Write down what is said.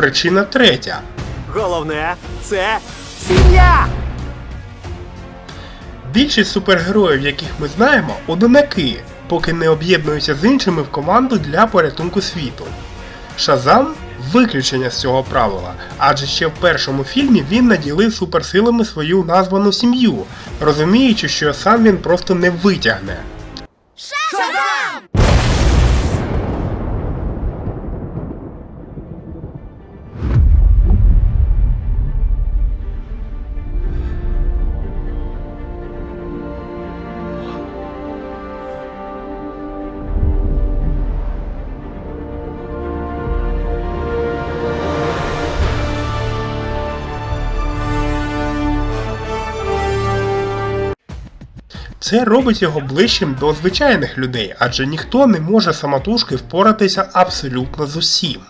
причина третя. Головне це сім'я! Більшість супергероїв, яких ми знаємо, одинаки, поки не об'єднуються з іншими в команду для порятунку світу. Шазам виключення з цього правила, адже ще в першому фільмі він наділив суперсилами свою названу сім'ю, розуміючи, що сам він просто не витягне. Це робить його ближчим до звичайних людей, адже ніхто не може самотужки впоратися абсолютно з усім.